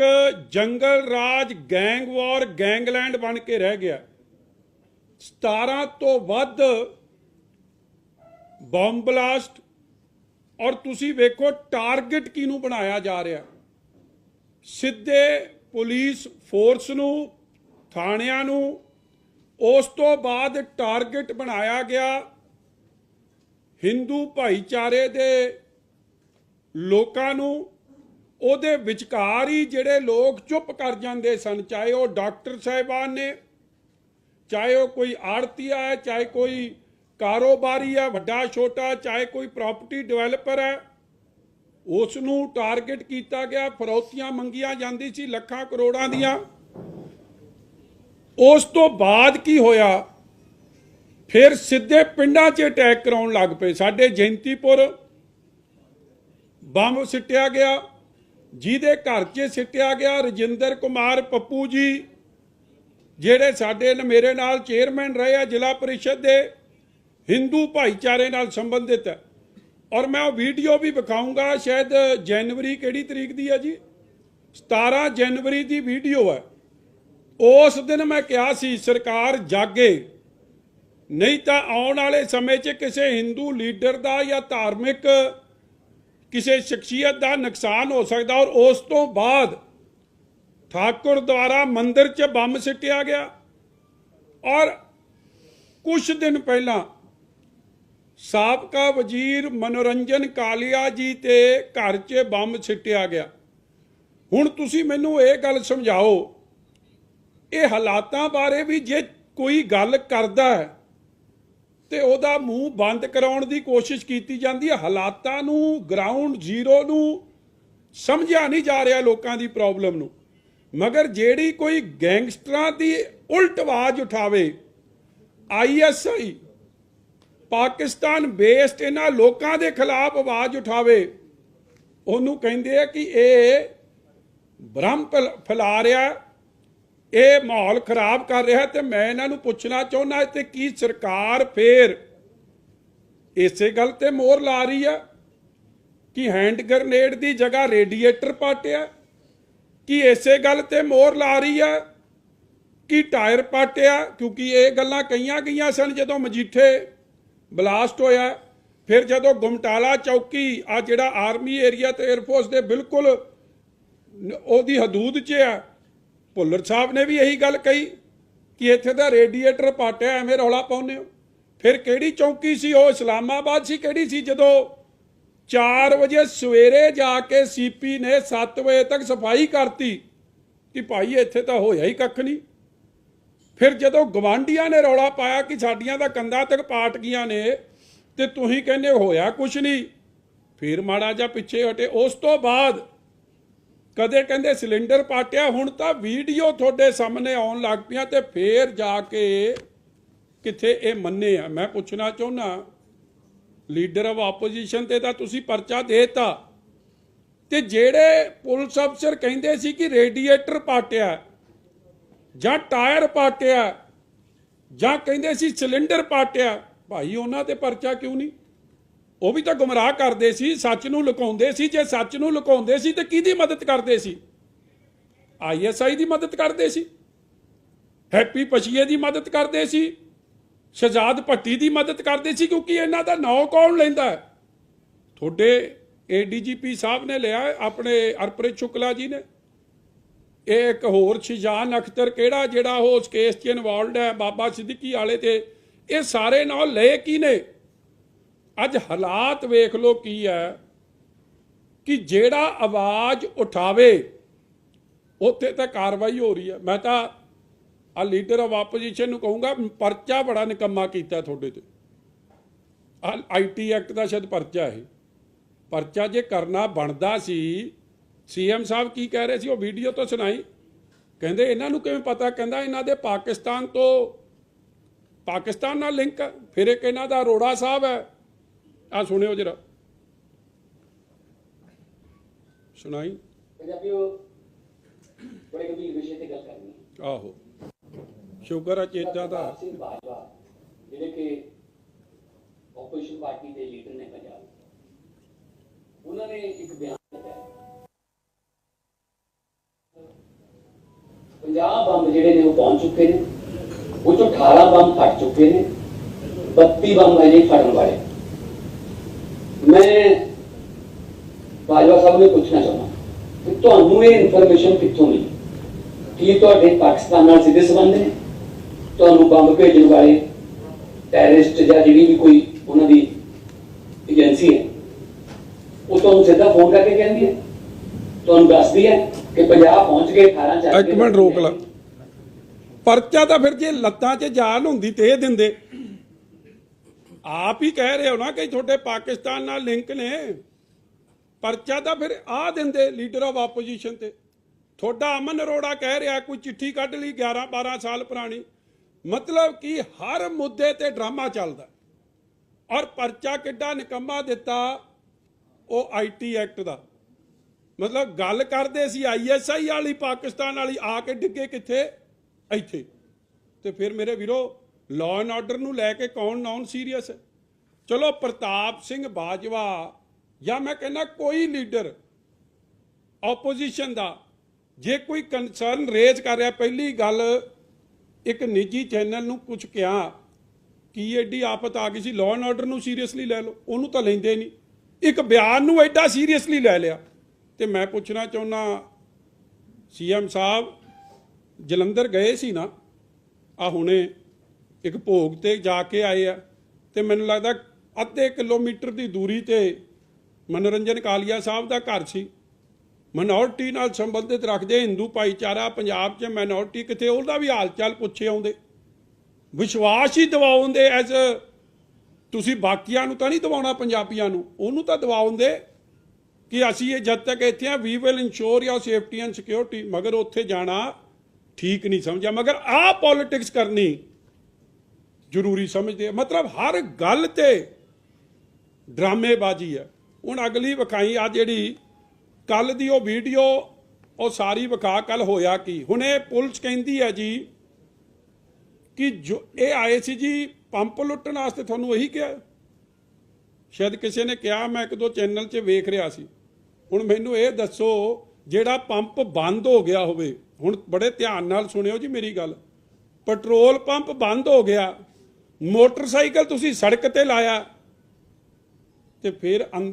ਇੱਕ ਜੰਗਲ ਰਾਜ ਗੈਂਗ ਵਾਰ ਗੈਂਗਲੈਂਡ ਬਣ ਕੇ ਰਹਿ ਗਿਆ। 17 ਤੋਂ ਵੱਧ ਬੰਬ ਬਲਾਸਟ ਔਰ ਤੁਸੀਂ ਵੇਖੋ ਟਾਰਗੇਟ ਕਿਹਨੂੰ ਬਣਾਇਆ ਜਾ ਰਿਹਾ। ਸਿੱਧੇ ਪੁਲਿਸ ਫੋਰਸ ਨੂੰ, ਥਾਣਿਆਂ ਨੂੰ, ਉਸ ਤੋਂ ਬਾਅਦ ਟਾਰਗੇਟ ਬਣਾਇਆ ਗਿਆ ਹਿੰਦੂ ਭਾਈਚਾਰੇ ਦੇ ਲੋਕਾਂ ਨੂੰ। ਉਹਦੇ ਵਿਚਕਾਰ ਹੀ ਜਿਹੜੇ ਲੋਕ ਚੁੱਪ ਕਰ ਜਾਂਦੇ ਸਨ, ਚਾਹੇ ਉਹ ਡਾਕਟਰ ਸਾਹਿਬਾਨ ਨੇ, ਚਾਹੇ ਉਹ ਕੋਈ ਆੜਤੀਆ ਹੈ ਚਾਹੇ ਕੋਈ ਕਾਰੋਬਾਰੀ ਹੈ ਵੱਡਾ ਛੋਟਾ, ਚਾਹੇ ਕੋਈ ਪ੍ਰਾਪਰਟੀ ਡਿਵੈਲਪਰ ਹੈ ਉਸ ਨੂੰ ਟਾਰਗੇਟ ਕੀਤਾ ਗਿਆ, ਫਰੌਤੀਆਂ ਮੰਗੀਆਂ ਜਾਂਦੀ ਸੀ ਲੱਖਾਂ ਕਰੋੜਾਂ ਦੀਆਂ। ਉਸ ਤੋਂ ਬਾਅਦ ਕੀ ਹੋਇਆ? ਫਿਰ ਸਿੱਧੇ ਪਿੰਡਾਂ 'ਚ ਅਟੈਕ ਕਰਾਉਣ ਲੱਗ ਪਏ। ਸਾਡੇ ਜੈਂਤੀਪੁਰ ਬੰਬ ਸਿੱਟਿਆ ਗਿਆ। ਜਿਹਦੇ ਘਰ 'ਚ ਸਿੱਟਿਆ ਗਿਆ ਰਜਿੰਦਰ ਕੁਮਾਰ ਪੱਪੂ ਜੀ, ਜਿਹੜੇ ਸਾਡੇ ਮੇਰੇ ਨਾਲ ਚੇਅਰਮੈਨ ਰਹੇ ਆ ਜ਼ਿਲ੍ਹਾ ਪਰਿਸ਼ਦ ਦੇ, ਹਿੰਦੂ ਭਾਈਚਾਰੇ ਨਾਲ ਸੰਬੰਧਿਤ ਹੈ। ਔਰ ਮੈਂ ਉਹ ਵੀਡੀਓ ਵੀ ਵਿਖਾਉਂਗਾ ਸ਼ਾਇਦ ਜਨਵਰੀ ਕਿਹੜੀ ਤਰੀਕ ਦੀ ਹੈ ਜੀ? 17 ਜਨਵਰੀ ਦੀ ਵੀਡੀਓ ਹੈ। ਉਸ ਦਿਨ ਮੈਂ ਕਿਹਾ ਸੀ, ਸਰਕਾਰ ਜਾਗੇ, ਨਹੀਂ ਤਾਂ ਆਉਣ ਵਾਲੇ ਸਮੇਂ 'ਚ ਕਿਸੇ ਹਿੰਦੂ ਲੀਡਰ ਦਾ ਜਾਂ ਧਾਰਮਿਕ ਕਿਸੇ ਸ਼ਖਸੀਅਤ ਦਾ ਨੁਕਸਾਨ ਹੋ ਸਕਦਾ ਔਰ ਉਸ ਤੋਂ ਬਾਅਦ ਠਾਕੁਰ ਦੁਆਰਾ ਮੰਦਿਰ 'ਚ ਬੰਬ ਸਿੱਟਿਆ ਗਿਆ। ਔਰ ਕੁਝ ਦਿਨ ਪਹਿਲਾਂ ਸਾਬਕਾ ਵਜ਼ੀਰ ਮਨੋਰੰਜਨ ਕਾਲੀਆ ਜੀ ਤੇ ਘਰ 'ਚ ਬੰਬ ਸਿੱਟਿਆ ਗਿਆ। ਹੁਣ ਤੁਸੀਂ ਮੈਨੂੰ ਇਹ ਗੱਲ ਸਮਝਾਓ, ਇਹ ਹਾਲਾਤਾਂ ਬਾਰੇ ਵੀ ਜੇ ਕੋਈ ਗੱਲ ਕਰਦਾ ਹੈ ਤੇ ਉਹਦਾ ਮੂੰਹ ਬੰਦ ਕਰਾਉਣ ਦੀ ਕੋਸ਼ਿਸ਼ ਕੀਤੀ ਜਾਂਦੀ ਹੈ। ਹਾਲਾਤਾਂ ਨੂੰ ਗਰਾਊਂਡ ਜ਼ੀਰੋ ਨੂੰ ਸਮਝਿਆ ਨਹੀਂ ਜਾ ਰਿਹਾ ਲੋਕਾਂ ਦੀ ਪ੍ਰੋਬਲਮ ਨੂੰ। ਮਗਰ ਜਿਹੜੀ ਕੋਈ ਗੈਂਗਸਟਰਾਂ ਦੀ ਉਲਟ ਆਵਾਜ਼ ਉਠਾਵੇ ਆਈਐਸਆਈ ਪਾਕਿਸਤਾਨ ਬੇਸਡ ਇਹਨਾਂ ਲੋਕਾਂ ਦੇ ਖਿਲਾਫ ਆਵਾਜ਼ ਉਠਾਵੇ, ਉਹਨੂੰ ਕਹਿੰਦੇ ਆ ਕਿ ਇਹ ਭ੍ਰਮ ਫੈਲ- ਫੈਲਾ ਰਿਹਾ ਇਹ ਮਾਹੌਲ ਖਰਾਬ ਕਰ ਰਿਹਾ ਤੇ ਮੈਂ ਇਹਨਾਂ ਨੂੰ ਪੁੱਛਣਾ ਚਾਹੁੰਦਾ ਤੇ ਕੀ ਸਰਕਾਰ ਫੇਰ ਇਸੇ ਗੱਲ ਤੇ ਮੋਹਰ ਲਾ ਰਹੀ ਹੈ ਕਿ ਹੈਂਡ ਗ੍ਰਨੇਡ ਦੀ ਜਗ੍ਹਾ ਰੇਡੀਏਟਰ ਪਾਟਿਆ? ਕਿ ਇਸੇ ਗੱਲ ਤੇ ਮੋਹਰ ਲਾ ਰਹੀ ਹੈ ਕਿ ਟਾਇਰ ਪਾਟਿਆ? ਕਿਉਂਕਿ ਇਹ ਗੱਲਾਂ ਕਈਆਂ ਗਈਆਂ ਸਨ ਜਦੋਂ ਮਜੀਠੇ ਬਲਾਸਟ ਹੋਇਆ। ਫਿਰ ਜਦੋਂ ਗੁਮਟਾਲਾ ਚੌਕੀ, ਆ ਜਿਹੜਾ ਆਰਮੀ ਏਰੀਆ ਤੇ 에ਅਰਫੋਰਸ ਦੇ ਬਿਲਕੁਲ ਉਹਦੀ ਹਦੂਦ 'ਚ ਆ ਭੁੱਲਰ ਸਾਹਿਬ ਨੇ ਵੀ ਇਹੀ ਗੱਲ ਕਹੀ ਕਿ ਇੱਥੇ ਤਾਂ ਰੇਡੀਏਟਰ ਪਾਟਿਆ, ਐਵੇਂ ਰੌਲਾ ਪਾਉਂਦੇ ਹੋ। ਫਿਰ ਕਿਹੜੀ ਚੌਂਕੀ ਸੀ? ਉਹ ਇਸਲਾਮਾਬਾਦ ਸੀ। ਕਿਹੜੀ ਸੀ? ਜਦੋਂ 4 ਵਜੇ ਸਵੇਰੇ ਜਾ ਕੇ ਸੀਪੀ ਨੇ 7 ਵਜੇ ਤੱਕ ਸਫ਼ਾਈ ਕਰਤੀ ਕਿ ਭਾਈ ਇੱਥੇ ਤਾਂ ਹੋਇਆ ਹੀ ਕੱਖ ਨਹੀਂ। ਫਿਰ ਜਦੋਂ ਗਵਾਂਡੀਆਂ ਨੇ ਰੌਲਾ ਪਾਇਆ ਕਿ ਸਾਡੀਆਂ ਤਾਂ ਕੰਧਾਂ ਤੱਕ ਪਾਟ ਗਈਆਂ ਨੇ ਤੇ ਤੁਸੀਂ ਕਹਿੰਦੇ ਹੋਇਆ ਕੁਛ ਨਹੀਂ, ਫਿਰ ਮਾੜਾ ਜਿਹਾ ਪਿੱਛੇ ਹਟੇ। ਉਸ ਤੋਂ ਬਾਅਦ ਕਦੇ ਕਹਿੰਦੇ ਸਿਲੰਡਰ ਪਾਟਿਆ, ਹੁਣ ਤਾਂ ਵੀਡੀਓ ਤੁਹਾਡੇ ਸਾਹਮਣੇ ਆਉਣ ਲੱਗ ਪਿਆ ਤੇ ਫੇਰ ਜਾ ਕੇ ਕਿੱਥੇ ਇਹ ਮੰਨੇ ਆ। ਮੈਂ ਪੁੱਛਣਾ ਚਾਹੁੰਦਾ ਲੀਡਰ ਆਫ ਆਪੋਜੀਸ਼ਨ ਤੇ ਤਾਂ ਤੁਸੀਂ ਪਰਚਾ ਦੇਤਾ। ਤੇ ਜਿਹੜੇ ਪੁਲਿਸ ਅਫਸਰ ਕਹਿੰਦੇ ਸੀ ਕਿ ਰੇਡੀਏਟਰ ਪਾਟਿਆ, ਜਾਂ ਟਾਇਰ ਪਾਟਿਆ, ਜਾਂ ਕਹਿੰਦੇ ਸੀ ਸਿਲੰਡਰ ਪਾਟਿਆ, ਭਾਈ ਉਹਨਾਂ ਤੇ ਪਰਚਾ ਕਿਉਂ ਨਹੀਂ? ਉਹ ਵੀ ਤਾਂ ਗੁੰਮਰਾਹ ਕਰਦੇ ਸੀ, ਸੱਚ ਨੂੰ ਲੁਕਾਉਂਦੇ ਸੀ, ਜੇ ਸੱਚ ਨੂੰ ਲੁਕਾਉਂਦੇ ਸੀ ਤੇ ਕਿਹਦੀ ਮਦਦ ਕਰਦੇ ਸੀ? ਆਈਐਸਆਈ ਦੀ ਮਦਦ ਕਰਦੇ ਸੀ, ਹੈਪੀ ਪਛੀਏ ਦੀ ਮਦਦ ਕਰਦੇ ਸੀ, ਸ਼ਹਜ਼ਾਦ ਭੱਟੀ ਦੀ ਮਦਦ ਕਰਦੇ ਸੀ, ਕਿਉਂਕਿ ਇਹਨਾਂ ਦਾ ਨਾਂ ਕੌਣ ਲੈਂਦਾ ਹੈ? ਤੁਹਾਡੇ ਏਡੀਜੀਪੀ ਸਾਹਿਬ ਨੇ ਲਿਆ ਆਪਣੇ ਅਰਪ੍ਰੀਤ ਸ਼ੁਕਲਾ ਜੀ ਨੇ। ਇਹ ਇੱਕ ਹੋਰ ਸ਼ਿਜਾਨ ਅਖਤਰ ਕਿਹੜਾ, ਜਿਹੜਾ ਉਹ ਉਸ ਕੇਸ 'ਚ ਇਨਵੋਲਡ ਹੈ, ਬਾਬਾ ਸਿੱਦਕੀ ਵਾਲੇ ਤੇ, ਇਹ ਸਾਰੇ ਨਾਂ ਲਏ ਕੀ ਨੇ? ਅੱਜ ਹਾਲਾਤ ਵੇਖ ਲਓ ਕੀ ਹੈ ਕਿ ਜਿਹੜਾ ਆਵਾਜ਼ ਉਠਾਵੇ, ਉੱਥੇ ਤਾਂ ਕਾਰਵਾਈ ਹੋ ਰਹੀ ਹੈ। ਮੈਂ ਤਾਂ ਆ ਲੀਡਰ ਆਫ ਆਪੋਜੀਸ਼ਨ ਨੂੰ ਕਹੂੰਗਾ, ਪਰਚਾ ਬੜਾ ਨਿਕੰਮਾ ਕੀਤਾ ਤੁਹਾਡੇ ਤੇ। ਆਈਟੀ ਐਕਟ ਦਾ ਸ਼ਾਇਦ ਪਰਚਾ ਹੈ ਪਰਚਾ ਜੇ ਕਰਨਾ ਬਣਦਾ ਸੀ ਸੀਐਮ ਸਾਹਿਬ ਕੀ ਕਹਿ ਰਹੇ ਸੀ, ਉਹ ਵੀਡੀਓ ਤੋਂ ਸੁਣਾਈ। ਕਹਿੰਦੇ ਇਹਨਾਂ ਨੂੰ ਕਿਵੇਂ ਪਤਾ? ਕਹਿੰਦਾ ਇਹਨਾਂ ਦੇ ਪਾਕਿਸਤਾਨ ਤੋਂ, ਪਾਕਿਸਤਾਨ ਨਾਲ ਲਿੰਕ ਹੈ ਫਿਰ ਇੱਕ ਇਹਨਾਂ ਦਾ ਅਰੋੜਾ ਸਾਹਿਬ ਹੈ। ਆ ਸੁਣਿਓ ਜਰਾ। ਸੁਣਾਈ? ਪੰਜਾਬੀਓ ਬੜੇ ਗੰਭੀਰ ਵਿਸ਼ੇ ਤੇ ਗੱਲ ਕਰਨੀ ਹੈ। ਆਹੋ। ਸ਼ੁਕਰ ਆ ਚੇਤਾ ਦਾ ਬਾਜਵਾ ਜਿਹੜੇ ਕਿ ਆਪੋਜੀਸ਼ਨ ਪਾਰਟੀ ਦੇ ਲੀਡਰ ਨੇ ਪੰਜਾਬ ਉਹਨਾਂ ਨੇ ਇੱਕ ਬਿਆਨ ਦਿੱਤਾ 50 ਬੰਬ ਜਿਹੜੇ ਨੇ ਉਹ ਪਹੁੰਚ ਚੁੱਕੇ ਨੇ ਉਹ ਚੋਂ 18 ਬੰਬ ਫਟ ਚੁੱਕੇ ਨੇ 32 ਬੰਬ ਹੈ ਜੀ ਫਟਣ ਵਾਲੇ। ਮੈਂ ਬਾਜਵਾ ਸਾਹਿਬ ਨੂੰ ਪੁੱਛਣਾ ਚਾਹੁੰਦਾ ਕਿ ਤੁਹਾਨੂੰ ਇਹ ਇਨਫੋਰਮੇਸ਼ਨ ਕਿੱਥੋਂ ਮਿਲੀ? ਕੀ ਤੁਹਾਡੇ ਪਾਕਿਸਤਾਨ ਨਾਲ ਸਿੱਧੇ ਸੰਬੰਧ ਨੇ? ਤੁਹਾਨੂੰ ਬੰਬ ਭੇਜਣ ਵਾਲੇ ਟੈਰਰਿਸਟ ਜਾਂ ਜਿਹੜੀ ਵੀ ਕੋਈ ਉਹਨਾਂ ਦੀ ਏਜੰਸੀ ਹੈ ਉਹ ਤੁਹਾਨੂੰ ਸਿੱਧਾ ਫੋਨ ਕਰਕੇ ਕਹਿੰਦੀ ਹੈ? ਤੁਹਾਨੂੰ ਦੱਸਦੀ ਹੈ ਕਿ ਪੰਜਾਬ ਪਹੁੰਚ ਗਏ 18 ਚੱਕ ਇੱਕ ਮਿੰਟ ਰੋਕ ਲਾ। ਪਰਚਾ ਤਾਂ ਫਿਰ ਜੇ ਲੱਤਾਂ 'ਚ ਜਾਨ ਹੁੰਦੀ ਤੇ ਇਹ ਦਿੰਦੇ ਆਪ ਹੀ ਕਹਿ ਰਹੇ ਹੋ ਨਾ ਕਿ ਤੁਹਾਡੇ ਪਾਕਿਸਤਾਨ ਨਾਲ ਲਿੰਕ ਨੇ। ਪਰਚਾ ਤਾਂ ਫਿਰ ਆ ਦਿੰਦੇ ਲੀਡਰ ਆਫ ਆਪੋਜੀਸ਼ਨ ਤੇ। ਤੁਹਾਡਾ ਅਮਨ ਅਰੋੜਾ ਕਹਿ ਰਿਹਾ ਕੋਈ ਚਿੱਠੀ ਕੱਢ ਲਈ 11 12 ਸਾਲ ਪੁਰਾਣੀ। ਮਤਲਬ ਕਿ ਹਰ ਮੁੱਦੇ ਤੇ ਡਰਾਮਾ ਚੱਲਦਾ। ਔਰ ਪਰਚਾ ਕਿੱਡਾ ਨਿਕੰਮਾ ਦਿੱਤਾ ਉਹ ਆਈਟੀ ਐਕਟ ਦਾ। ਮਤਲਬ ਗੱਲ ਕਰਦੇ ਸੀ ਆਈਐਸਆਈ ਵਾਲੀ ਪਾਕਿਸਤਾਨ ਵਾਲੀ, ਆ ਕੇ ਡਿੱਗੇ ਕਿੱਥੇ? ਇੱਥੇ। ਤੇ ਫਿਰ ਮੇਰੇ ਵੀਰੋ ਲਾਅ ਐਂਡ ਆਰਡਰ ਨੂੰ ਲੈ ਕੇ ਕੌਣ ਨਾਨ ਸੀਰੀਅਸ ਹੈ? ਚਲੋ ਪ੍ਰਤਾਪ ਸਿੰਘ ਬਾਜਵਾ, ਜਾਂ ਮੈਂ ਕਹਿੰਦਾ ਕੋਈ ਲੀਡਰ ਆਪੋਜੀਸ਼ਨ ਦਾ, ਜੇ ਕੋਈ ਕੰਸਰਨ ਰੇਜ਼ ਕਰ ਰਿਹਾ, ਪਹਿਲੀ ਗੱਲ ਇੱਕ ਨਿੱਜੀ ਚੈਨਲ ਨੂੰ ਕੁਝ ਕਿਹਾ ਕੀ ਐਡੀ ਆਫਤ ਆ ਗਈ ਸੀ? ਲਾਅ ਐਂਡ ਆਰਡਰ ਨੂੰ ਸੀਰੀਅਸਲੀ ਲੈ ਲਓ। ਉਹਨੂੰ ਤਾਂ ਲੈਂਦੇ ਨਹੀਂ। ਇੱਕ ਬਿਆਨ ਨੂੰ ਐਡਾ ਸੀਰੀਅਸਲੀ ਲੈ ਲਿਆ। ਤੇ ਮੈਂ ਪੁੱਛਣਾ ਚਾਹੁੰਦਾ, ਸੀਐਮ ਸਾਹਿਬ, ਜਲੰਧਰ ਗਏ ਸੀ ਨਾ? ਆ ਹੁਣੇ ਇੱਕ ਭੋਗ ਤੇ ਜਾ ਕੇ ਆਏ ਆ। ਤੇ ਮੈਨੂੰ ਲੱਗਦਾ ਅੱਧੇ ਕਿਲੋਮੀਟਰ ਦੀ ਦੂਰੀ ਤੇ ਮਨੋਰੰਜਨ ਕਾਲੀਆ ਸਾਹਿਬ ਦਾ ਘਰ ਸੀ। ਮਿਨੋਰਟੀ ਨਾਲ ਸੰਬੰਧਿਤ ਰੱਖਦੇ ਹਿੰਦੂ ਭਾਈਚਾਰਾ ਪੰਜਾਬ 'ਚ ਮਿਨੋਰਟੀ ਕਿਤੇ ਉਹਦਾ ਵੀ ਹਾਲ ਚਾਲ ਪੁੱਛੇ ਆਉਂਦੇ। ਵਿਸ਼ਵਾਸ ਹੀ ਦਿਵਾਉਂਦੇ ਐਸ ਤੁਸੀਂ ਬਾਕੀਆਂ ਨੂੰ ਤਾਂ ਨਹੀਂ ਦਿਵਾਉਣਾ ਪੰਜਾਬੀਆਂ ਨੂੰ, ਉਹਨੂੰ ਤਾਂ ਦਿਵਾਉਂਦੇ ਕਿ ਅਸੀਂ ਇਹ ਜਦ ਤੱਕ ਇੱਥੇ ਆ we will ensure your safety and security ਮਗਰ ਉੱਥੇ ਜਾਣਾ ਠੀਕ ਨਹੀਂ ਸਮਝਿਆ। ਮਗਰ ਆਹ ਪੋਲਿਟਿਕਸ ਕਰਨੀ ਜ਼ਰੂਰੀ ਸਮਝਦੇ ਆ। ਮਤਲਬ ਹਰ ਗੱਲ ਤੇ ਡਰਾਮੇਬਾਜ਼ੀ ਹੈ ਹੁਣ ਅਗਲੀ ਵਿਖਾਈ ਆ ਜਿਹੜੀ, ਕੱਲ ਦੀ ਉਹ ਵੀਡੀਓ, ਉਹ ਸਾਰੀ ਵਿਖਾ ਕੱਲ ਹੋਇਆ ਕੀ? ਹੁਣ ਇਹ ਪੁਲਿਸ ਕਹਿੰਦੀ ਹੈ ਜੀ ਕਿ ਜੋ ਇਹ ਆਏ ਸੀ ਜੀ ਪੰਪ ਲੁੱਟਣ ਵਾਸਤੇ ਤੁਹਾਨੂੰ ਇਹੀ ਕਿਹਾ। ਸ਼ਾਇਦ ਕਿਸੇ ਨੇ ਕਿਹਾ, ਮੈਂ ਇੱਕ ਦੋ ਚੈਨਲ 'ਚ ਵੇਖ ਰਿਹਾ ਸੀ। ਹੁਣ ਮੈਨੂੰ ਇਹ ਦੱਸੋ, ਜਿਹੜਾ ਪੰਪ ਬੰਦ ਹੋ ਗਿਆ ਹੋਵੇ, ਹੁਣ ਬੜੇ ਧਿਆਨ ਨਾਲ ਸੁਣਿਓ ਜੀ ਮੇਰੀ ਗੱਲ। ਪੈਟਰੋਲ ਪੰਪ ਬੰਦ ਹੋ ਗਿਆ। ਮੋਟਰਸਾਈਕਲ ਤੁਸੀਂ ਸੜਕ ਤੇ ਲਾਇਆ ਤੇ ਫਿਰ ਅੰਦਰ